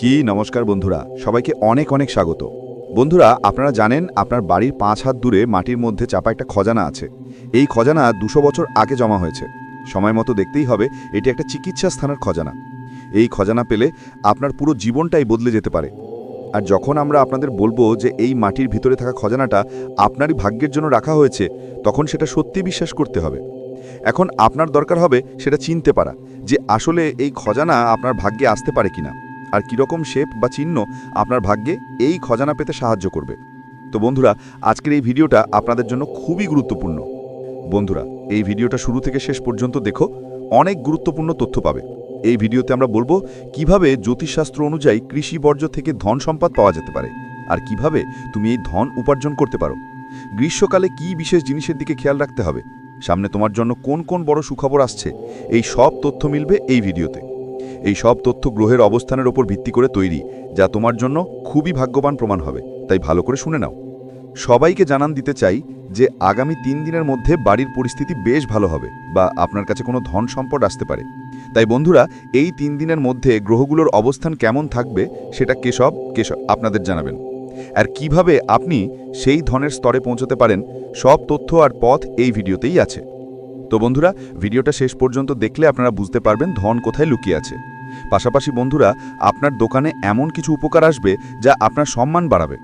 কি নমস্কার বন্ধুরা, সবাইকে অনেক অনেক স্বাগত। বন্ধুরা, আপনারা জানেন আপনার বাড়ির পাঁচ হাত দূরে মাটির মধ্যে চাপা একটা খজানা আছে। এই খজানা দুশো বছর আগে জমা হয়েছে। সময় মতো দেখতেই হবে, এটি একটা চিকিৎসা স্থানের খজানা। এই খজানা পেলে আপনার পুরো জীবনটাই বদলে যেতে পারে। আর যখন আমরা আপনাদের বলব যে এই মাটির ভিতরে থাকা খজানাটা আপনারই ভাগ্যের জন্য রাখা হয়েছে, তখন সেটা সত্যি বিশ্বাস করতে হবে। এখন আপনার দরকার হবে সেটা চিনতে পারা যে আসলে এই খজানা আপনার ভাগ্যে আসতে পারে কিনা। আর কীরকম শেপ বা চিহ্ন আপনার ভাগ্যে এই খজানা পেতে সাহায্য করবে। তো বন্ধুরা, আজকের এই ভিডিওটা আপনাদের জন্য খুবই গুরুত্বপূর্ণ। বন্ধুরা, এই ভিডিওটা শুরু থেকে শেষ পর্যন্ত দেখো, অনেক গুরুত্বপূর্ণ তথ্য পাবে। এই ভিডিওতে আমরা বলব কীভাবে জ্যোতিষশাস্ত্র অনুযায়ী কৃষি বর্জ্য থেকে ধন সম্পদ পাওয়া যেতে পারে আর কীভাবে তুমি এই ধন উপার্জন করতে পারো। গ্রীষ্মকালে কি বিশেষ জিনিসের দিকে খেয়াল রাখতে হবে? সামনে তোমার জন্য কোন কোন বড় সুখবর আসছে? এই সব তথ্য মিলবে এই ভিডিওতে। এই সব তথ্য গ্রহের অবস্থানের ওপর ভিত্তি করে তৈরি, যা তোমার জন্য খুবই ভাগ্যবান প্রমাণ হবে। তাই ভালো করে শুনে নাও। সবাইকে জানান দিতে চাই যে, আগামী তিন দিনের মধ্যে বাড়ির পরিস্থিতি বেশ ভালো হবে বা আপনার কাছে কোনো ধন সম্পদ আসতে পারে। তাই বন্ধুরা, এই তিন দিনের মধ্যে গ্রহগুলোর অবস্থান কেমন থাকবে সেটা কেশব কেশব আপনাদের জানাবেন। আর কীভাবে আপনি সেই ধনের স্তরে পৌঁছতে পারেন, সব তথ্য আর পথ এই ভিডিওতেই আছে। তো বন্ধুরা, ভিডিওটা শেষ পর্যন্ত দেখলে আপনারা বুঝতে পারবেন ধন কোথায় লুকিয়ে আছে। পাশাপাশি বন্ধুরা, আপনার দোকানে এমন কিছু উপকার আসবে যা আপনার সম্মান বাড়াবে।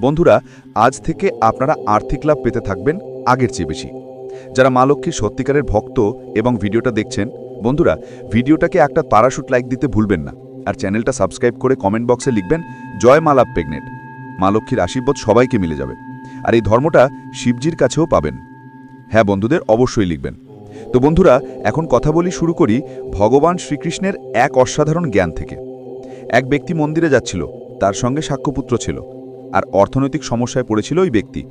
বন্ধুরা, আজ থেকে আপনারা আর্থিক লাভ পেতে থাকবেন আগের চেয়ে বেশি। যারা মা লক্ষ্মীর সত্যিকারের ভক্ত এবং ভিডিওটা দেখছেন, বন্ধুরা, ভিডিওটাকে একটা প্যারাশুট লাইক দিতে ভুলবেন না। আর চ্যানেলটা সাবস্ক্রাইব করে কমেন্ট বক্সে লিখবেন, জয় মা লাভ প্রেগনেন্ট। মা লক্ষ্মীর আশীর্বাদ সবাইকে মিলে যাবে। আর এই ধর্মটা শিবজির কাছেও পাবেন। হ্যাঁ বন্ধুদের অবশ্যই লিখবেন। তো বন্ধুরা, এখন কথা বলি শুরু করি ভগবান শ্রীকৃষ্ণের এক অসাধারণ জ্ঞান থেকে। এক ব্যক্তি মন্দিরে যাচ্ছিল, তার সঙ্গে সাক্ষ্যপুত্র ছিল, আর অর্থনৈতিক সমস্যায় পড়েছিল ওই ব্যক্তি।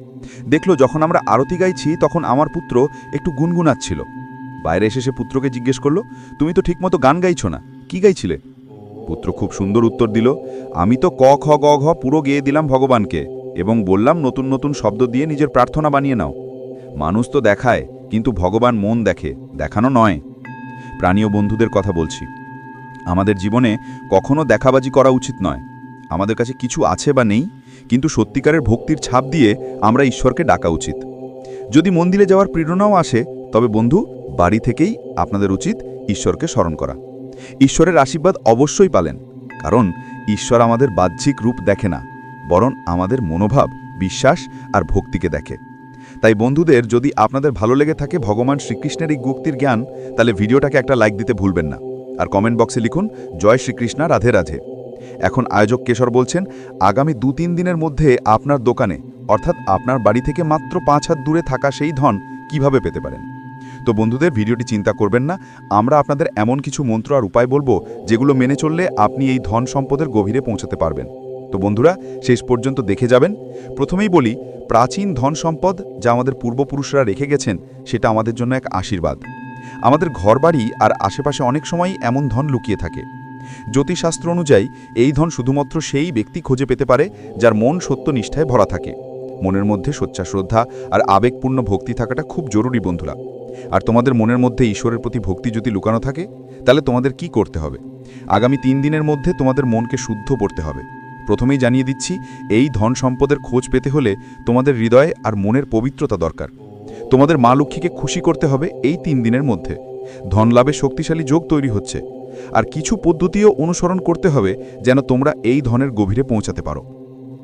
দেখল, যখন আমরা আরতি গাইছি, তখন আমার পুত্র একটু গুনগুনাচ্ছিল। বাইরে এসে সে পুত্রকে জিজ্ঞেস করল, তুমি তো ঠিকমতো গান গাইছো না, কি গাইছিলে? পুত্র খুব সুন্দর উত্তর দিল, আমি তো ক, খ, গ, ঘ পুরো গেয়ে দিলাম ভগবানকে, এবং বললাম নতুন নতুন শব্দ দিয়ে নিজের প্রার্থনা বানিয়ে নাও। মানুষ তো দেখায় কিন্তু ভগবান মন দেখে, দেখানো নয়। প্রাণীয় বন্ধুদের কথা বলছি। আমাদের জীবনে কখনো দেখাবাজি করা উচিত নয়। আমাদের কাছে কিছু আছে বা নেই, কিন্তু সত্যিকারের ভক্তির ছাপ দিয়ে আমরা ঈশ্বরকে ডাকা উচিত। যদি মন্দিরে যাওয়ার প্রেরণাও আসে, তবে বন্ধু, বাড়ি থেকেই আপনাদের উচিত ঈশ্বরকে স্মরণ করা। ঈশ্বরের আশীর্বাদ অবশ্যই পালেন, কারণ ঈশ্বর আমাদের বাহ্যিক রূপ দেখে না, বরং আমাদের মনোভাব, বিশ্বাস আর ভক্তিকে দেখে। তাই বন্ধুদের যদি আপনাদের ভালো লেগে থাকে ভগবান শ্রীকৃষ্ণের এই গুক্তির জ্ঞান, তাহলে ভিডিওটাকে একটা লাইক দিতে ভুলবেন না। আর কমেন্ট বক্সে লিখুন, জয় শ্রীকৃষ্ণা, রাধে রাধে। এখন আয়োজক কেশর বলছেন, আগামী দু তিন দিনের মধ্যে আপনার দোকানে, অর্থাৎ আপনার বাড়ি থেকে মাত্র পাঁচ হাত দূরে থাকা সেই ধন কীভাবে পেতে পারেন? তো বন্ধুদের, ভিডিওটি চিন্তা করবেন না, আমরা আপনাদের এমন কিছু মন্ত্র আর উপায় বলব, যেগুলো মেনে চললে আপনি এই ধন সম্পদের গভীরে পৌঁছাতে পারবেন। তো বন্ধুরা, শেষ পর্যন্ত দেখে যাবেন। প্রথমেই বলি, প্রাচীন ধন সম্পদ যা আমাদের পূর্বপুরুষরা রেখে গেছেন, সেটা আমাদের জন্য এক আশীর্বাদ। আমাদের ঘরবাড়ি আর আশেপাশে অনেক সময়ই এমন ধন লুকিয়ে থাকে। জ্যোতিষশাস্ত্র অনুযায়ী, এই ধন শুধুমাত্র সেই ব্যক্তি খুঁজে পেতে পারে যার মন সত্য নিষ্ঠায় ভরা থাকে। মনের মধ্যে সচ্চা শ্রদ্ধা আর আবেগপূর্ণ ভক্তি থাকাটা খুব জরুরি বন্ধুরা। আর তোমাদের মনের মধ্যে ঈশ্বরের প্রতি ভক্তি যদি লুকানো থাকে, তাহলে তোমাদের কি করতে হবে? আগামী তিন দিনের মধ্যে তোমাদের মনকে শুদ্ধ করতে হবে। প্রথমেই জানিয়ে দিচ্ছি, এই ধন সম্পদের খোঁজ পেতে হলে তোমাদের হৃদয়ে আর মনের পবিত্রতা দরকার। তোমাদের মা লক্ষ্মীকে খুশি করতে হবে এই তিন দিনের মধ্যে। ধন লাভে শক্তিশালী যোগ তৈরি হচ্ছে। আর কিছু পদ্ধতিও অনুসরণ করতে হবে যেন তোমরা এই ধনের গভীরে পৌঁছাতে পারো।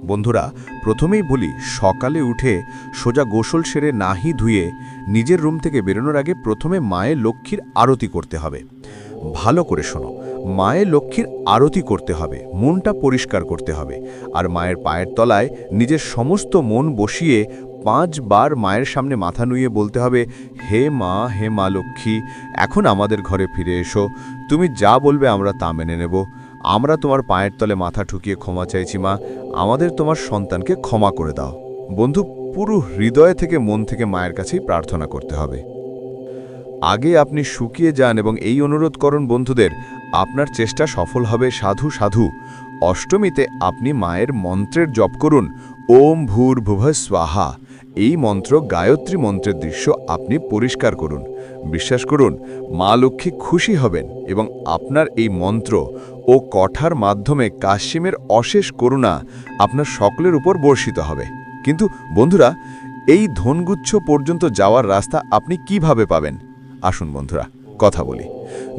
বন্ধুরা, প্রথমেই বলি, সকালে উঠে সোজা গোসল সেরে নাহি ধুয়ে নিজের রুম থেকে বেরোনোর আগে প্রথমে মায়ের লক্ষ্মীর আরতি করতে হবে। ভালো করে শোনো। মায়ের লক্ষ্মীর আরতি করতে হবে, মনটা পরিষ্কার করতে হবে। আর মায়ের পায়ের তলায় নিজের সমস্ত মন বসিয়ে পাঁচবার মায়ের সামনে মাথা নুয়ে বলতে হবে, হে মা হে মা লক্ষ্মী, এখন আমাদের ঘরে ফিরে এসো। তুমি যা বলবে আমরা তা মেনে নেব। আমরা তোমার পায়ের তলে মাথা ঠুকিয়ে ক্ষমা চাইছি মা। আমাদের তোমার সন্তানকে ক্ষমা করে দাও। বন্ধু, পুরো হৃদয় থেকে মন থেকে মায়ের কাছেই প্রার্থনা করতে হবে। আগে আপনি শুকিয়ে যান এবং এই অনুরোধ করুন বন্ধুদের, আপনার চেষ্টা সফল হবে, সাধু সাধু। অষ্টমীতে আপনি মায়ের মন্ত্রের জপ করুন, ওম ভূর ভুভ স্বাহা। এই মন্ত্র গায়ত্রী মন্ত্রের দৃশ্য আপনি পরিষ্কার করুন। বিশ্বাস করুন, মা লক্ষ্মী খুশি হবেন এবং আপনার এই মন্ত্র ও কঠার মাধ্যমে কাশিমের অশেষ করুণা আপনার সকলের উপর বর্ষিত হবে। কিন্তু বন্ধুরা, এই ধনগুচ্ছ পর্যন্ত যাওয়ার রাস্তা আপনি কীভাবে পাবেন? আসুন বন্ধুরা, কথা বলি।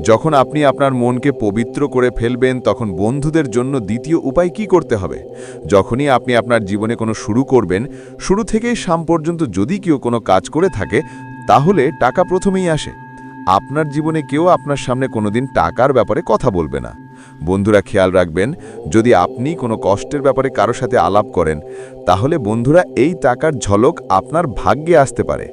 যখন আপনি আপনার মনকে পবিত্র করে ফেলবেন, তখন বন্ধুদের জন্য দ্বিতীয় উপায় কি করতে হবে? যখনই আপনি আপনার জীবনে কোনো শুরু করবেন, শুরু থেকেই শাম পর্যন্ত যদি কেউ কোনো কাজ করে থাকে, তাহলে টাকা প্রথমেই আসে। আপনার জীবনে কেউ আপনার সামনে কোনোদিন টাকার ব্যাপারে কথা বলবে না। বন্ধুরা খেয়াল রাখবেন, যদি আপনি কোনো কষ্টের ব্যাপারে কারও সাথে আলাপ করেন, তাহলে বন্ধুরা এই টাকার ঝলক আপনার ভাগ্যে আসতে পারে।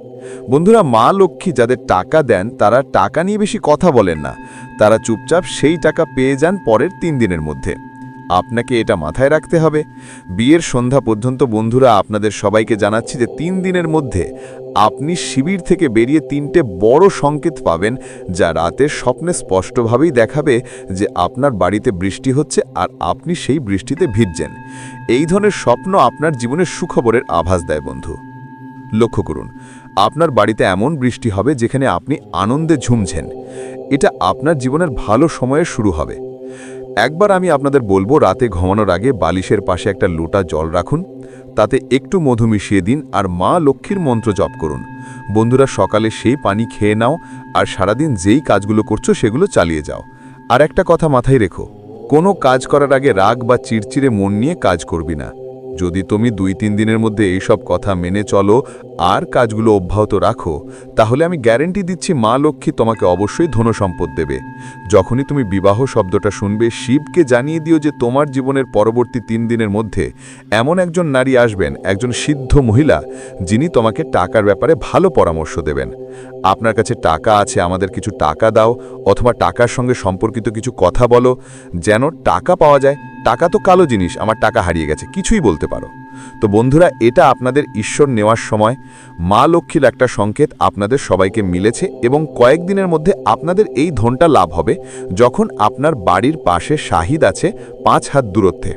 বন্ধুরা মা লক্ষ্মী যাদের টাকা দেন, তারা টাকা নিয়ে বেশি কথা বলেন না। তারা চুপচাপ সেই টাকা পেয়ে যান পরের তিন দিনের মধ্যে। আপনাকে এটা মাথায় রাখতে হবে। বিয়ের সন্ধ্যা পর্যন্ত বন্ধুরা, আপনাদের সবাইকে জানাচ্ছি যে তিন দিনের মধ্যে আপনি শিবির থেকে বেরিয়ে তিনটে বড় সংকেত পাবেন, যা রাতের স্বপ্নে স্পষ্টভাবেই দেখাবে যে আপনার বাড়িতে বৃষ্টি হচ্ছে আর আপনি সেই বৃষ্টিতে ভিজছেন। এই ধরনের স্বপ্ন আপনার জীবনের সুখবরের আভাস দেয় বন্ধু। লক্ষ্য করুন, আপনার বাড়িতে এমন বৃষ্টি হবে যেখানে আপনি আনন্দে ঝুমছেন। এটা আপনার জীবনের ভালো সময়ে শুরু হবে। একবার আমি আপনাদের বলব, রাতে ঘুমানোর আগে বালিশের পাশে একটা লোটা জল রাখুন, তাতে একটু মধু মিশিয়ে দিন আর মা লক্ষ্মীর মন্ত্র জপ করুন। বন্ধুরা, সকালে সেই পানি খেয়ে নাও আর সারাদিন যেই কাজগুলো করছ সেগুলো চালিয়ে যাও। আর একটা কথা মাথায় রেখো, কোনো কাজ করার আগে রাগ বা চিড়চিড়ে মন নিয়ে কাজ করবি না। যদি তুমি দুই তিন দিনের মধ্যে এইসব কথা মেনে চলো আর কাজগুলো অব্যাহত রাখো, তাহলে আমি গ্যারেন্টি দিচ্ছি মা লক্ষ্মী তোমাকে অবশ্যই ধনসম্পদ দেবে। যখনই তুমি বিবাহ শব্দটা শুনবে, শিবকে জানিয়ে দিও যে তোমার জীবনের পরবর্তী তিন দিনের মধ্যে এমন একজন নারী আসবেন, একজন সিদ্ধ মহিলা, যিনি তোমাকে টাকার ব্যাপারে ভালো পরামর্শ দেবেন। আপনার কাছে টাকা আছে, আমাদের কিছু টাকা দাও, অথবা টাকার সঙ্গে সম্পর্কিত কিছু কথা বলো, যেন টাকা পাওয়া যায়। টাকা তো কালো জিনিস, আমার টাকা হারিয়ে গেছে, কিছুই বলতে পারো। তো বন্ধুরা, এটা আপনাদের ঈশ্বর নেওয়ার সময়। মা লক্ষ্মীর একটা সংকেত আপনাদের সবাইকে মিলেছে এবং কয়েকদিনের মধ্যে আপনাদের এই ধনটা লাভ হবে যখন আপনার বাড়ির পাশে শাহিদ আছে পাঁচ হাত দূরত্বে।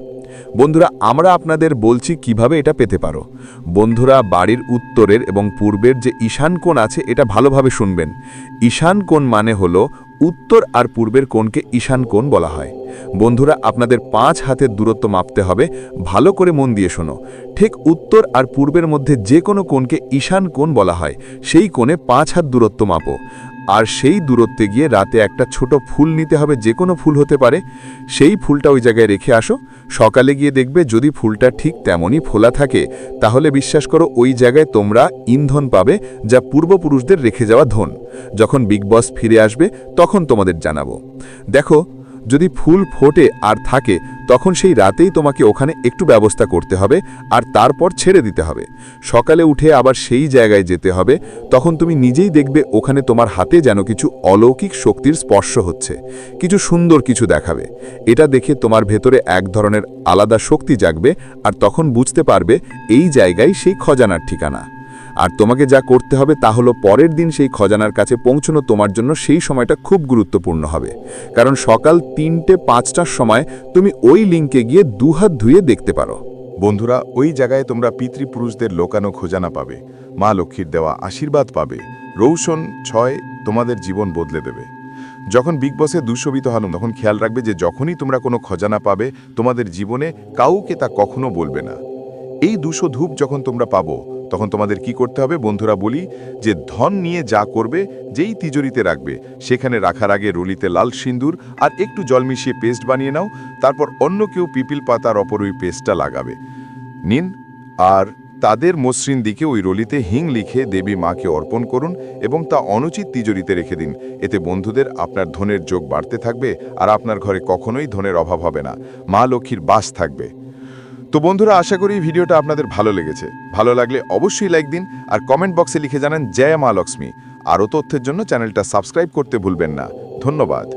বন্ধুরা, আমরা আপনাদের বলছি কীভাবে এটা পেতে পারো। বন্ধুরা, বাড়ির উত্তরের এবং পূর্বের যে ঈশান কোণ আছে, এটা ভালোভাবে শুনবেন। ঈশান কোণ মানে হলো উত্তর আর পূর্বের কোণকে ঈশান কোণ বলা হয়। বন্ধুরা, আপনাদের পাঁচ হাতের দূরত্ব মাপতে হবে। ভালো করে মন দিয়ে শোনো। ঠিক উত্তর আর পূর্বের মধ্যে যে কোনো কোণকে ঈশান কোণ বলা হয়, সেই কোণে পাঁচ হাত দূরত্ব মাপো। আর সেই দূরত্বে গিয়ে রাতে একটা ছোট ফুল নিতে হবে, যে কোনো ফুল হতে পারে। সেই ফুলটা ওই জায়গায় রেখে আসো। সকালে গিয়ে দেখবে যদি ফুলটা ঠিক তেমনই ফোলা থাকে, তাহলে বিশ্বাস করো ওই জায়গায় তোমরা ইন্ধন পাবে, যা পূর্বপুরুষদের রেখে যাওয়া ধন। যখন বিগ বস ফিরে আসবে, তখন তোমাদের জানাব। দেখো যদি ফুল ফোটে আর থাকে, তখন সেই রাতেই তোমাকে ওখানে একটু ব্যবস্থা করতে হবে আর তারপর ছেড়ে দিতে হবে। সকালে উঠে আবার সেই জায়গায় যেতে হবে, তখন তুমি নিজেই দেখবে ওখানে তোমার হাতে যেন কিছু অলৌকিক শক্তির স্পর্শ হচ্ছে। কিছু সুন্দর কিছু দেখাবে। এটা দেখে তোমার ভেতরে এক ধরনের আলাদা শক্তি জাগবে আর তখন বুঝতে পারবে এই জায়গায় সেই খজানার ঠিকানা। আর তোমাকে যা করতে হবে তা হলো পরের দিন সেই খজানার কাছে পৌঁছনো তোমার জন্য সেই সময়টা খুব গুরুত্বপূর্ণ হবে। কারণ সকাল তিনটে পাঁচটার সময় তুমি ওই লিঙ্কে গিয়ে দুহাত ধুয়ে দেখতে পারো। বন্ধুরা, ওই জায়গায় তোমরা পিতৃপুরুষদের লোকানো খোঁজানা পাবে। মা লক্ষ্মীর দেওয়া আশীর্বাদ পাবে। রৌশন ছয় তোমাদের জীবন বদলে দেবে। যখন বিগ বসে দুঃশোভিত হলাম তখন খেয়াল রাখবে যে যখনই তোমরা কোনো খজানা পাবে, তোমাদের জীবনে কাউকে তা কখনো বলবে না। এই দুশো ধূপ যখন তোমরা পাবো তখন তোমাদের কি করতে হবে? বন্ধুরা, বলি যে ধন নিয়ে যা করবে, যেই তিজোরিতে রাখবে, সেখানে রাখার আগে রলিতে লাল সিন্দুর আর একটু জল মিশিয়ে পেস্ট বানিয়ে নাও, তারপর অন্য কেউ পিপিল পাতার অপর ওই পেস্টটা লাগাবে। নিন, আর তাদের মসৃণ দিকে ওই রলিতে হিং লিখে দেবী মাকে অর্পণ করুন এবং তা অনুচিত তিজোরিতে রেখে দিন। এতে বন্ধুদের আপনার ধনের যোগ বাড়তে থাকবে আর আপনার ঘরে কখনোই ধনের অভাব হবে না। মা লক্ষ্মীর বাস থাকবে। তো বন্ধুরা, আশা করি ভিডিওটা আপনাদের ভালো লেগেছে। ভালো লাগলে অবশ্যই লাইক দিন আর কমেন্ট বক্সে লিখে জানান, জয় মা লক্ষ্মী। আরও তথ্যের জন্য চ্যানেলটা সাবস্ক্রাইব করতে ভুলবেন না। ধন্যবাদ।